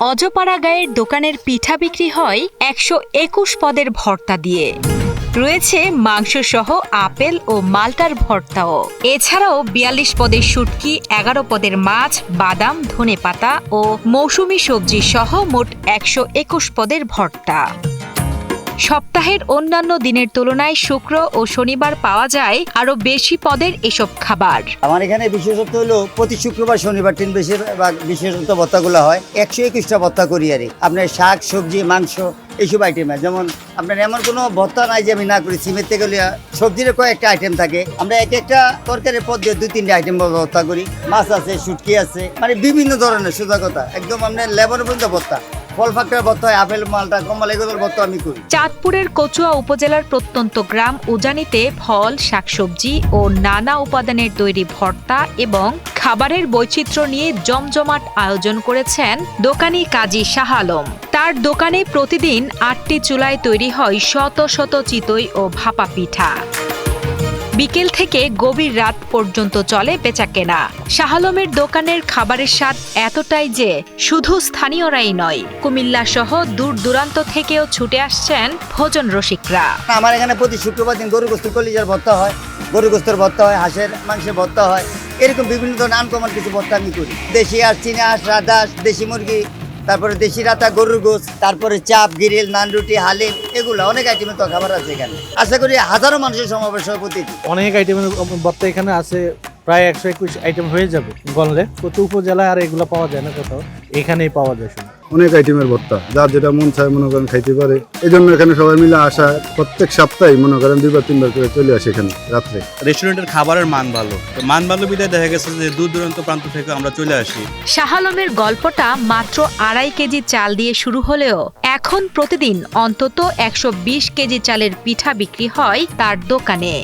অজপাড়া গায়ের দোকানের পিঠা বিক্রি হয় একশো একুশ পদের ভর্তা দিয়ে। রয়েছে মাংস সহ আপেল ও মালটার ভর্তাও। এছাড়াও বিয়াল্লিশ পদের শুটকি, এগারো পদের মাছ, বাদাম ধনে পাতা ও মৌসুমি সবজি সহ মোট একশো একুশ পদের ভর্তা। সপ্তাহের অন্যান্য দিনের তুলনায় শুক্র ও শনিবার পাওয়া যায় আরও বেশি পদের এসব খাবার। আমার এখানে বিশেষত্ব হলো প্রতি শুক্রবার, শনিবার দিন বেশিরভাগ বিশেষত্ব ভত্তাগুলো হয়। একশো একুশটা ভত্তা করি আর। আপনার শাক, সবজি, মাংস, এইসব আইটেম যেমন আপনার এমন কোনো ভত্তা নাই যে আমি না করি, সিমের থেকে সবজির কয়েকটা আইটেম থাকে। আমরা এক একটা তরকারির পদ দিয়ে দুই তিনটা আইটেম ভত্তা করি। মাছ আছে, শুটকি আছে মানে বিভিন্ন ধরনের সোজা কথা। একদম আপনার লেবর পর্যন্ত ভত্তা। চাঁদপুরের কচুয়া উপজেলার প্রত্যন্ত গ্রাম উজানিতে ফল, শাকসবজি ও নানা উপাদানের তৈরি ভর্তা এবং খাবারের বৈচিত্র্য নিয়ে জমজমাট আয়োজন করেছেন দোকানি কাজী শাহ আলম। তার দোকানে প্রতিদিন আটটি চুলায় তৈরি হয় শত শত চিতই ও ভাপা পিঠা। বিকেল থেকে গভীর রাত পর্যন্ত চলে বেচাকেনা। শাহ আলমের দোকানের খাবারের স্বাদ এতটাই যে শুধু স্থানীয়রাই নয় কুমিল্লা সহ দূর দূরান্ত থেকেও ছুটে আসছেন ভোজন রসিকরা। আমার এখানে প্রতি শুক্রবার দিন গরু গোস্ত কলিজার ভর্তা হয়, গরু গোস্তের ভর্তা হয়, হাঁসের মাংসের ভর্তা হয়। এরকম বিভিন্ন ধরনের আনকমন কিছু ভর্তা আমি করি। দেশি আর চীনা হাঁস রাধাস দেশি মুরগি তারপরে দেশি রাতা, গরুর গোস তারপরে চাপ, গিরিল নানরুটি হালিম, এগুলো অনেক আইটেমের তো খাবার আছে এখানে। আশা করি হাজারো মানুষের সমাবেশ হয় অনেক আইটেমের বর্তা এখানে আছে, প্রায় একশো একুশ আইটেম হয়ে যাবে। গনলে কত উপজেলায় আর এগুলো পাওয়া যায় না কোথাও, এখানেই পাওয়া যায় শুধু। অনেক আইটেমের ভর্তা যার যেটা মন চায় মনে করেন খাইতে পারে। এই জন্য এখানে সবাই মিলে আসা প্রত্যেক সপ্তাহে মনে করেন দুইবার তিনবার করে চলে আসে এখানে রাত্রে। রেস্টুরেন্টের খাবারের মান ভালো। মান ভালো বিদায় দেখা গেছে যে দূর দূরান্ত প্রান্ত থেকে আমরা চলে আসি। শাহ আলমের গল্পটা মাত্র আড়াই কেজি চাল দিয়ে শুরু হলেও এখন প্রতিদিন অন্তত একশো বিশ কেজি চালের পিঠা বিক্রি হয় তার দোকানে।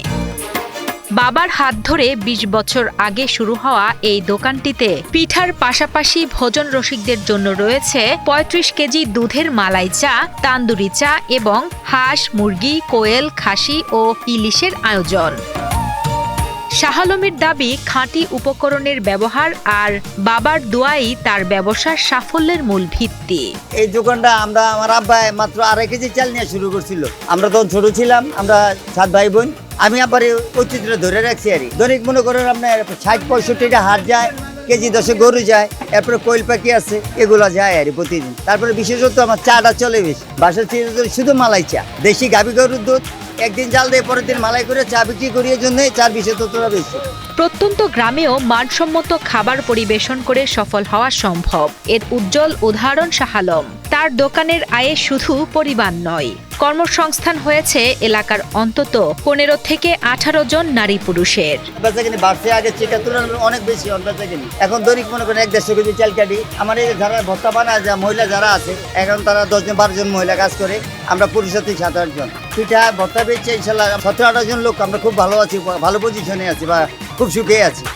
বাবার হাত ধরে ২০ বছর আগে শুরু হওয়া এই দোকানটিতে পিঠার পাশাপাশি ভোজন রসিকদের জন্য রয়েছে ৩৫ কেজি দুধের মালাই চা, তান্দুরি চা এবং হাঁস, মুরগি, কোয়েল, খাসি ও ইলিশের আয়োজন। শাহ আলমের দাবি, খাঁটি উপকরণের ব্যবহার আর বাবার দোয়াই তার ব্যবসার সাফল্যের মূল ভিত্তি। এই দোকানটা আমরা, আমার আব্বাই মাত্র আড়াই কেজি চাল নিয়ে শুরু করছিল। আমরা তখন ছোট ছিলাম, আমরা সাত ভাই বোন। আমি আবার ঐতিহ্যটা ধরে রাখছি আর। দৈনিক মনে করেন আপনার ষাট পঁয়ষট্টিটা হাট যায়, কেজি দশে গরু যায়, এরপরে কোয়েল পাখি আছে, এগুলো যায় আর প্রতিদিন। তারপরে বিশেষত আমার চাটা চলে বেশি। বাসার চিজ শুধু মালাই চা। দেশি গাভী গরুর দুধ, একদিন জাল দিয়ে পরের দিন মালাই করে চা বিক্রি করিয়ে জন্য চার বিশেষত্বটা বেশি। প্রত্যন্ত গ্রামেও মানসম্মত খাবার পরিবেশন করে সফল হওয়া সম্ভব। এর উজ্জ্বল উদাহরণ শাহ আলম। তার দোকানের আয়ে শুধু পরিবার নয়। কর্মসংস্থান হয়েছে এলাকার অন্তত পনেরো থেকে আঠারো জন নারী পুরুষের। আগে তুলনায় অনেক বেশি এখন এক আমার যারা মহিলা যারা আছে, এখন তারা দশজন বারো জন মহিলা কাজ করে। আমরা সাত ইনশাল্লাহ সতেরো আঠারো জন লোক, আমরা খুব ভালো আছি, ভালো পজিশনে আছি বা খুব সুখে আছি।